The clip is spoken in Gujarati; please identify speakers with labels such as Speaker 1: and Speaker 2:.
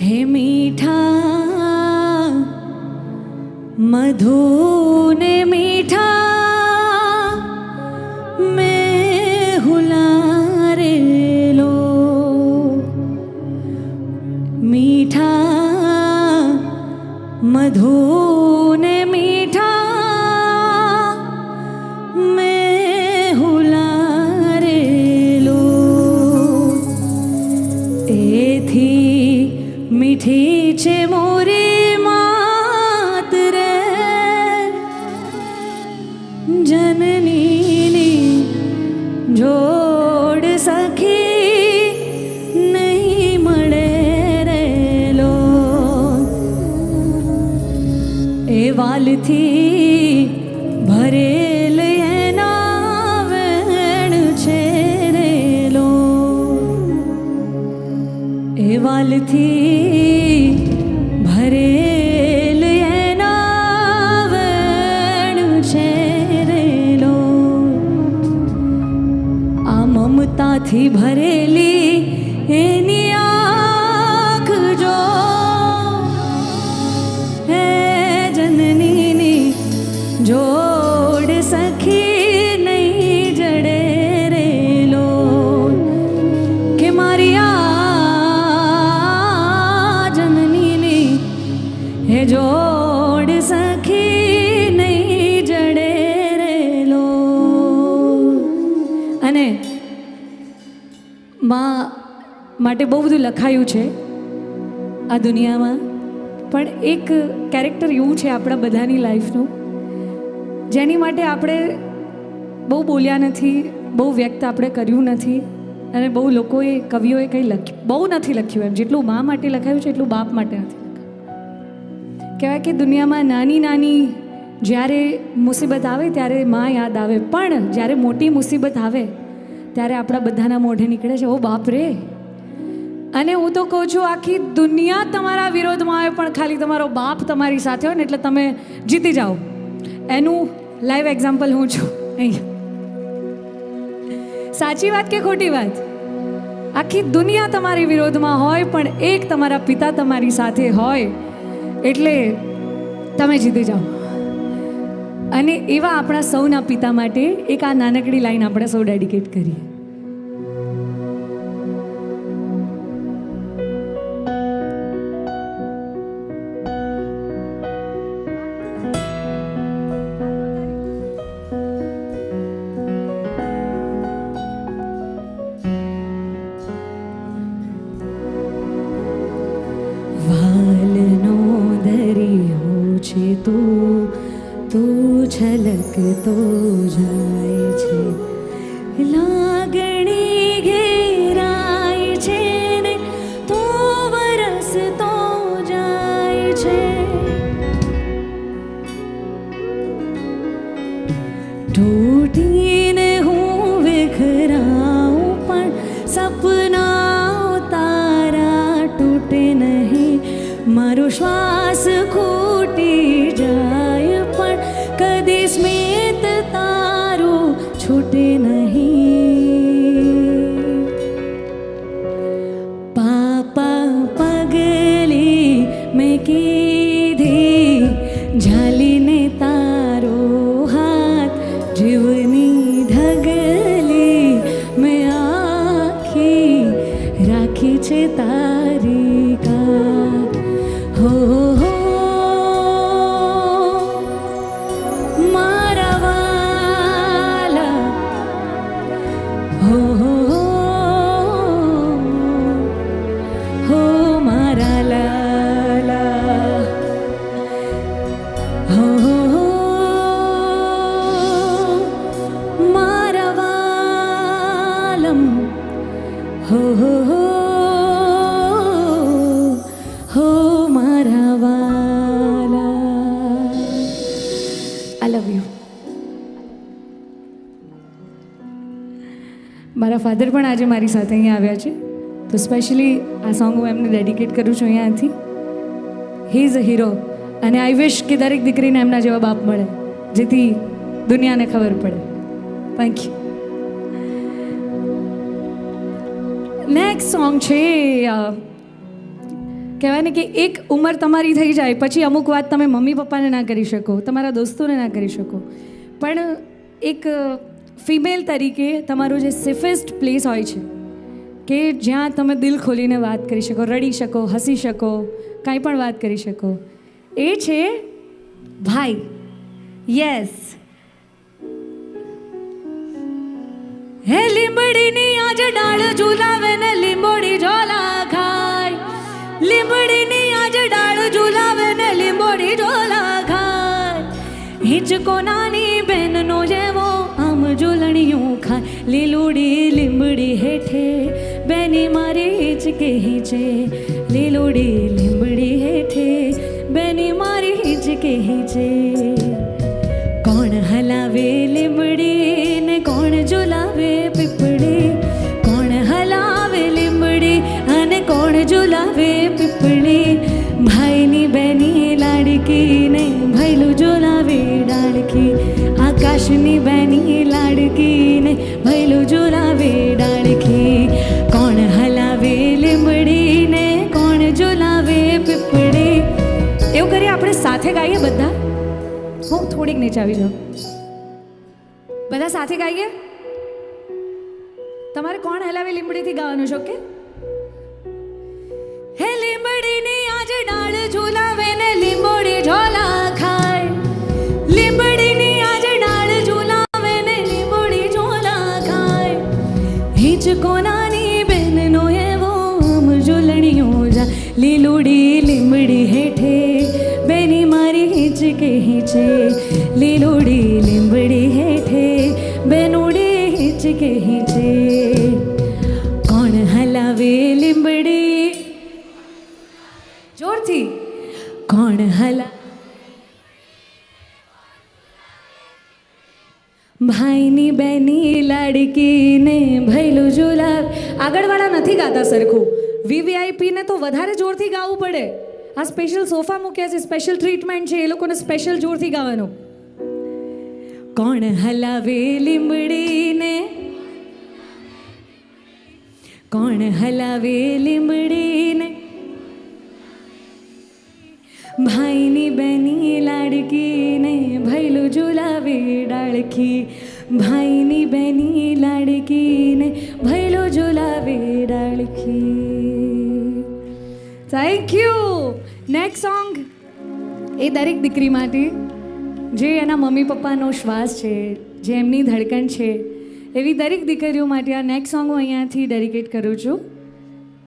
Speaker 1: હે મીઠા મધુને મીઠા મેં હુલારેલો. મીઠા મધુને મીઠી છે મોરી માત રે. જનનીની જોડ સખી નહીં મળે રેલો એ વાલથી વાલથી ભરેલ એના છે રેલો આ મમતાથી ભરેલી જોડ સખી નહીં જડે રેલો અને માં માટે બહુ બધું લખાયું છે આ દુનિયામાં. પણ એક કેરેક્ટર એવું છે આપણા બધાની લાઈફનું જેની માટે આપણે બહુ બોલ્યા નથી, બહુ વ્યક્ત આપણે કર્યું નથી, અને બહુ લોકોએ, કવિઓએ કંઈ લખ્યું, બહુ નથી લખ્યું એમ. જેટલું મા માટે લખાયું છે, એટલું બાપ માટે નથી. કહેવાય કે દુનિયામાં નાની નાની જ્યારે મુસીબત આવે ત્યારે માં યાદ આવે. પણ જ્યારે મોટી મુસીબત આવે, ત્યારે આપણા બધાના મોઢે નીકળે છે, ઓ બાપ રે. અને હું તો કહું છું, આખી દુનિયા તમારા વિરોધમાં આવે, પણ ખાલી તમારો બાપ તમારી સાથે હોય ને એટલે તમે જીતી જાઓ. એનું લાઈવ એક્ઝામ્પલ હું છું. અહીંયા. સાચી વાત કે ખોટી વાત? આખી દુનિયા તમારી વિરોધમાં હોય, પણ એક તમારા પિતા તમારી સાથે હોય. એટલે તમે જીતી જાઓ. અને એવા આપણા સૌના પિતા માટે એક આ નાનકડી લાઈન આપણે સૌ ડેડિકેટ કરીએ. વાલનો તો, તું છલકતો જાય છે. લાગણી ઘેરાય છે ને, તો વરસતો જાય છે. તૂટીને હું વિખરાઉં પણ સપના તારા તૂટે નહીં. મારો શ્વાસ મારા ફાધર પણ આજે મારી સાથે અહીંયા આવ્યા છે. તો સ્પેશિયલી આ સોંગ હું એમને ડેડિકેટ કરું છું અહીંયાથી. હી ઇઝ અ હીરો અને આઈ વિશ કે દરેક દીકરીને એમના જેવા બાપ મળે, જેથી દુનિયાને ખબર પડે. થેન્ક યુ નેક્સ્ટ સોંગ છે કહેવાય ને કે એક ઉંમર તમારી થઈ જાય, પછી અમુક વાત તમે મમ્મી પપ્પાને ના કરી શકો, તમારા દોસ્તોને ના કરી શકો. પણ એક ફિમેલ તરીકે તમારું જે સેફેસ્ટ પ્લેસ હોય છે, કે જ્યાં તમે દિલ ખોલીને વાત કરી શકો, રડી શકો, હસી શકો, કાંઈ પણ વાત કરી શકો, એ છે ભાઈ. યસ હે લીંબડીની આજ ડાળ ઝુલાવે ને લીંબોડી ઝોલા ખાય. લીંબડીની આજ ડાળ ઝુલાવે ને લીંબોડી ઝોલા ખાય. હિંચકો નાની લીલુડી લીંબડી હેઠે, બેની મારી હિંચકે છે. લીલુડી લીંબડી હેઠે, બેની મારી હિંચકે છે. કોણ હલાવે લીંબડી ને કોણ ઝુલાવે પીપળી? કોણ હલાવે લીંબડી અને કોણ ઝુલાવે પીપળી? ભાઈની બેની લાડકી ને ભાઈલું ઝુલાવે ડાળકી આકાશની બેની લાડકી ભૈલું ઝુલાવે ડાળકી કોણ હલાવે લીમડીને કોણ ઝુલાવે પીપળી. એવું કરીએ આપણે સાથે ગાઈએ બધા? હું થોડીક નીચે આવી જાઉં. બધા સાથે ગાઈએ? તમારે કોણ હલાવે લીમડીથી ગાવાનું છે ઓકે હે લીમડીની આજે ડાળ લીલુડી લીંબડી હેઠે, બેની મારી હિંચકે હિંચે. લીલુડી લીંબડી હેઠે, બેનુડી હિંચકે હિંચે. કોણ હલાવે લીંબડી જોરથી. કોણ હલા? ભાઈની બેની લાડકીને ભૈલું જુલાબ. આગળવાળા નથી ગાતા સરખું. વીવીઆઈપીને તો વધારે જોરથી ગાવું પડે. આ સ્પેશિયલ સોફા મૂક્યા છે સ્પેશિયલ ટ્રીટમેન્ટ છે, એ લોકોને સ્પેશિયલ જોરથી ગાવાનું. કોણ હલાવે લીંબડીને કોણ હલાવે લીંબડીને ભાઈની બેની લાડકીને ભૈલું ઝુલાવે ડાળખી. ભાઈની બેની લાડકીને થેન્ક યુ નેક્સ્ટ સોંગ એ દરેક દીકરી માટે જે એના મમ્મી પપ્પાનો શ્વાસ છે, જે એમની ધડકણ છે, એવી દરેક દીકરીઓ માટે આ નેક્સ્ટ સોંગ હું અહીંયાથી ડેડિકેટ કરું છું.